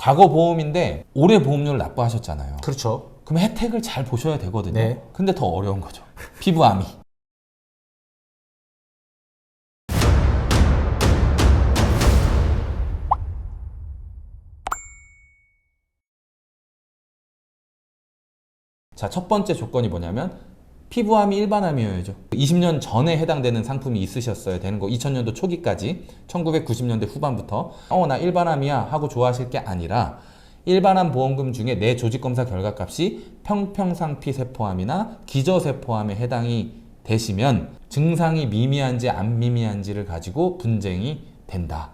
과거 보험인데 올해 보험료를 납부하셨잖아요. 그렇죠. 그럼 혜택을 잘 보셔야 되거든요. 네. 근데 더 어려운 거죠. 피부암이. 자, 첫 번째 조건이 뭐냐면 피부암이 일반암이어야죠. 20년 전에 해당되는 상품이 있으셨어야 되는 거. 2000년도 초기까지 1990년대 후반부터 어 나 일반암이야 하고 좋아하실 게 아니라 일반암 보험금 중에 내 조직 검사 결과값이 평평상피 세포암이나 기저세포암에 해당이 되시면 증상이 미미한지 안 미미한지를 가지고 분쟁이 된다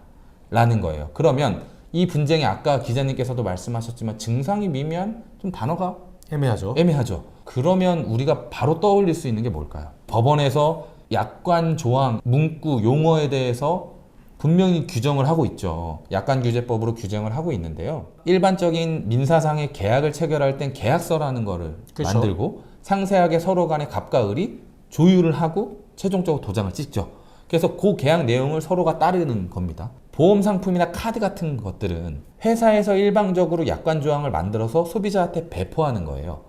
라는 거예요. 그러면 이 분쟁이 아까 기자님께서도 말씀하셨지만 증상이 미미한 좀 단어가 애매하죠. 애매하죠. 그러면 우리가 바로 떠올릴 수 있는 게 뭘까요? 법원에서 약관 조항, 문구, 용어에 대해서 분명히 규정을 하고 있죠. 약관 규제법으로 규정을 하고 있는데요. 일반적인 민사상의 계약을 체결할 땐 계약서라는 거를 그렇죠. 만들고 상세하게 서로 간의 갑과 을이 조율을 하고 최종적으로 도장을 찍죠. 그래서 그 계약 내용을 서로가 따르는 겁니다. 보험 상품이나 카드 같은 것들은 회사에서 일방적으로 약관 조항을 만들어서 소비자한테 배포하는 거예요.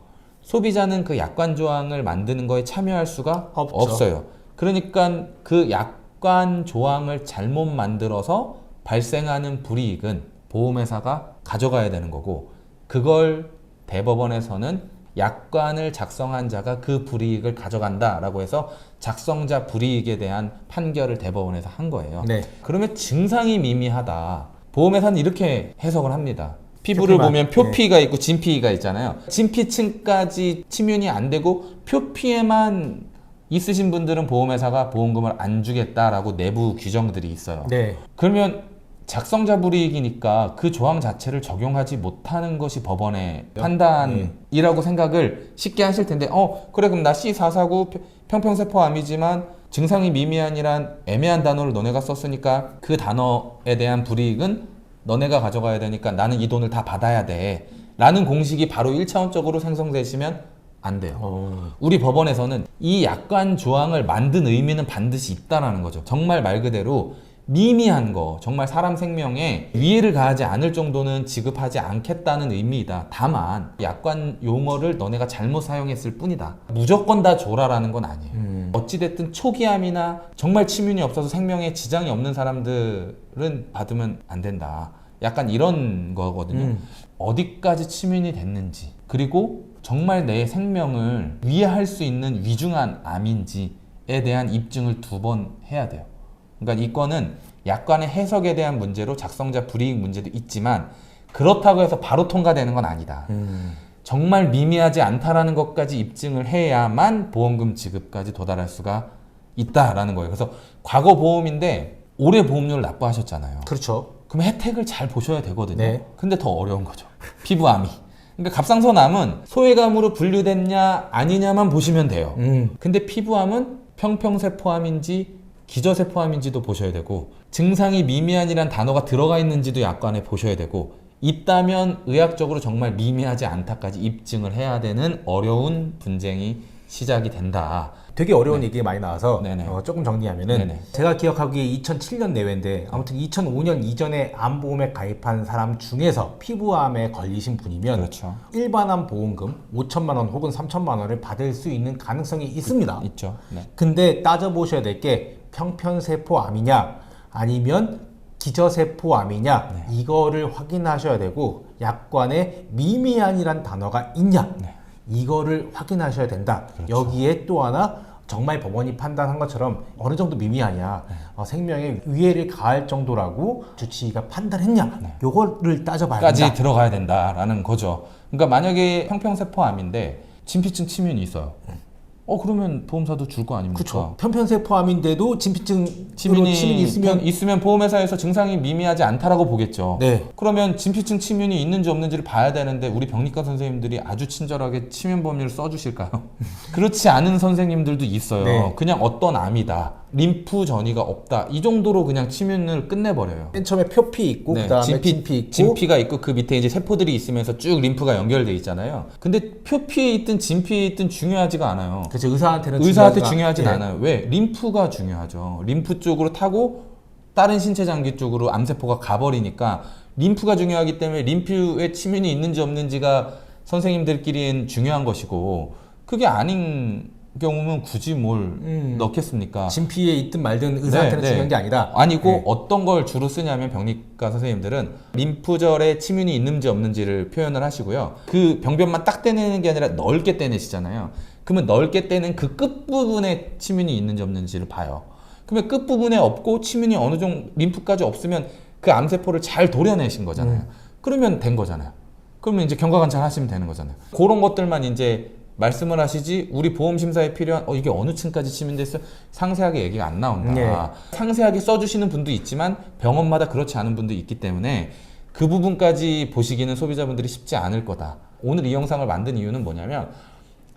소비자는 그 약관 조항을 만드는 거에 참여할 수가 없죠. 없어요. 그러니까 그 약관 조항을 잘못 만들어서 발생하는 불이익은 보험회사가 가져가야 되는 거고 그걸 대법원에서는 약관을 작성한 자가 그 불이익을 가져간다라고 해서 작성자 불이익에 대한 판결을 대법원에서 한 거예요. 네. 그러면 증상이 미미하다. 보험회사는 이렇게 해석을 합니다. 피부를 표피만, 보면 표피가 있고 진피가 있잖아요. 진피층까지 침윤이 안 되고 표피에만 있으신 분들은 보험회사가 보험금을 안 주겠다라고 내부 규정들이 있어요. 네. 그러면 작성자 불이익이니까 그 조항 자체를 적용하지 못하는 것이 법원의 판단이라고 생각을 쉽게 하실 텐데, 어, 그래, 그럼 나 C449 평평세포암이지만 증상이 미미한이란 애매한 단어를 너네가 썼으니까 그 단어에 대한 불이익은 너네가 가져가야 되니까 나는 이 돈을 다 받아야 돼. 라는 공식이 바로 1차원적으로 생성되시면 안 돼요. 어. 우리 법원에서는 이 약관 조항을 만든 의미는 반드시 있다라는 거죠. 정말 말 그대로 미미한 거, 정말 사람 생명에 위해를 가하지 않을 정도는 지급하지 않겠다는 의미이다. 다만 약관 용어를 너네가 잘못 사용했을 뿐이다. 무조건 다 줘라라는 건 아니에요. 음. 어찌됐든 초기암이나 정말 치문이 없어서 생명에 지장이 없는 사람들은 받으면 안 된다. 약간 이런 거거든요. 음. 어디까지 치문이 됐는지 그리고 정말 내 생명을 위해할 수 있는 위중한 암인지에 대한 입증을 두 번 해야 돼요. 그러니까 이 건은 약관의 해석에 대한 문제로 작성자 불이익 문제도 있지만 그렇다고 해서 바로 통과되는 건 아니다. 음. 정말 미미하지 않다라는 것까지 입증을 해야만 보험금 지급까지 도달할 수가 있다라는 거예요. 그래서 과거 보험인데 올해 보험료를 납부하셨잖아요. 그렇죠. 그럼 혜택을 잘 보셔야 되거든요. 네. 근데 더 어려운 거죠. 피부암이. 그러니까 갑상선암은 소외감으로 분류됐냐 아니냐만 보시면 돼요. 음. 근데 피부암은 평평세포암인지 기저세포암인지도 보셔야 되고 증상이 미미한이란 단어가 들어가 있는지도 약관에 보셔야 되고 있다면 의학적으로 정말 미미하지 않다까지 입증을 해야 되는 어려운 분쟁이 시작이 된다. 되게 어려운 얘기가 많이 나와서. 어, 조금 정리하면은 네네. 제가 기억하기에 2007년 내외인데 아무튼 2005년 이전에 암보험에 가입한 사람 중에서 피부암에 걸리신 분이면 그렇죠. 일반암 보험금 5천만 원 혹은 3천만 원을 받을 수 있는 가능성이 있습니다. 있죠. 네. 근데 따져 보셔야 될 게 평편세포암이냐 아니면 기저세포암이냐 네. 이거를 확인하셔야 되고 약관에 미미한이란 단어가 있냐 네. 이거를 확인하셔야 된다. 그렇죠. 여기에 또 하나 정말 법원이 판단한 것처럼 어느 정도 미미하냐 네. 어, 생명에 위해를 가할 정도라고 주치의가 판단했냐 네. 요거를 따져봐야 까지 된다. 들어가야 된다라는 거죠. 그러니까 만약에 평평세포암인데 진피층 침윤이 있어요. 어 그러면 보험사도 줄 거 아닙니까? 그렇죠. 편편세포암인데도 진피증 치민이 치민이 있으면 있으면 보험회사에서 증상이 미미하지 않다라고 보겠죠. 네. 그러면 진피층 치민이 있는지 없는지를 봐야 되는데 우리 병리과 선생님들이 아주 친절하게 치민 범위를 써주실까요? 그렇지 않은 선생님들도 있어요. 네. 그냥 어떤 암이다, 림프 전이가 없다 이 정도로 그냥 치민을 끝내버려요. 맨 처음에 표피 있고 네, 그다음에 진피, 진피, 있고 진피가 있고 그 밑에 이제 세포들이 있으면서 쭉 림프가 연결돼 있잖아요. 근데 표피에 있든 진피에 있든 중요하지가 않아요. 그렇죠. 의사한테는 의사한테 중요하진 예. 않아요. 왜? 림프가 중요하죠. 림프 쪽으로 타고 다른 신체 장기 쪽으로 암세포가 가버리니까 림프가 중요하기 때문에 림프에 치민이 있는지 없는지가 선생님들끼리는 중요한 것이고 그게 아닌 경우면 굳이 뭘 음. 넣겠습니까? 진피에 있든 말든 의사한테는 네, 네. 중요한 게 아니다. 아니고 네. 어떤 걸 주로 쓰냐면 병리과 선생님들은 림프절에 치민이 있는지 없는지를 표현을 하시고요. 그 병변만 딱 떼내는 게 아니라 넓게 떼내시잖아요. 그러면 넓게 떼는 그 끝부분에 치민이 있는지 없는지를 봐요. 그러면 끝부분에 없고 치민이 어느 정도 림프까지 없으면 그 암세포를 잘 도려내신 거잖아요. 그러면 된 거잖아요. 그러면 이제 경과 관찰 하시면 되는 거잖아요. 그런 것들만 이제 말씀을 하시지 우리 보험 심사에 필요한 어 이게 어느 층까지 치민됐어 상세하게 얘기가 안 나온다. 네. 상세하게 써주시는 분도 있지만 병원마다 그렇지 않은 분도 있기 때문에 그 부분까지 보시기는 소비자분들이 쉽지 않을 거다. 오늘 이 영상을 만든 이유는 뭐냐면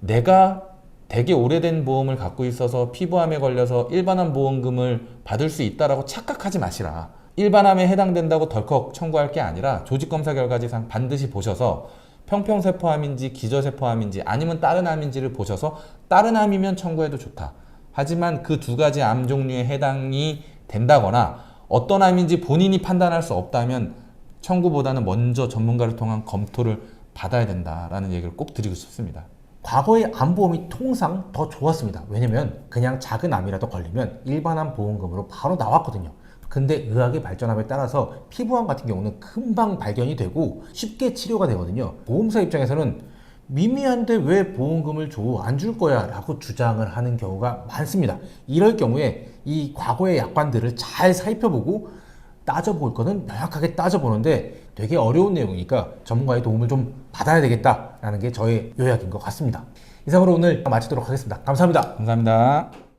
내가 되게 오래된 보험을 갖고 있어서 피부암에 걸려서 일반암 보험금을 받을 수 있다라고 착각하지 마시라. 일반암에 해당된다고 덜컥 청구할 게 아니라 조직검사 결과 지상 반드시 보셔서 평평세포암인지 기저세포암인지 아니면 다른 암인지를 보셔서 다른 암이면 청구해도 좋다. 하지만 그 두 가지 암 종류에 해당이 된다거나 어떤 암인지 본인이 판단할 수 없다면 청구보다는 먼저 전문가를 통한 검토를 받아야 된다라는 얘기를 꼭 드리고 싶습니다. 과거의 암보험이 통상 더 좋았습니다. 왜냐면 그냥 작은 암이라도 걸리면 일반 암 보험금으로 바로 나왔거든요. 근데 의학의 발전함에 따라서 피부암 같은 경우는 금방 발견이 되고 쉽게 치료가 되거든요. 보험사 입장에서는 미미한데 왜 보험금을 줘? 안 줄 거야? 라고 주장을 하는 경우가 많습니다. 이럴 경우에 이 과거의 약관들을 잘 살펴보고 따져볼 거는 명확하게 따져보는데 되게 어려운 내용이니까 전문가의 도움을 좀 받아야 되겠다라는 게 저의 요약인 것 같습니다. 이상으로 오늘 마치도록 하겠습니다. 감사합니다. 감사합니다.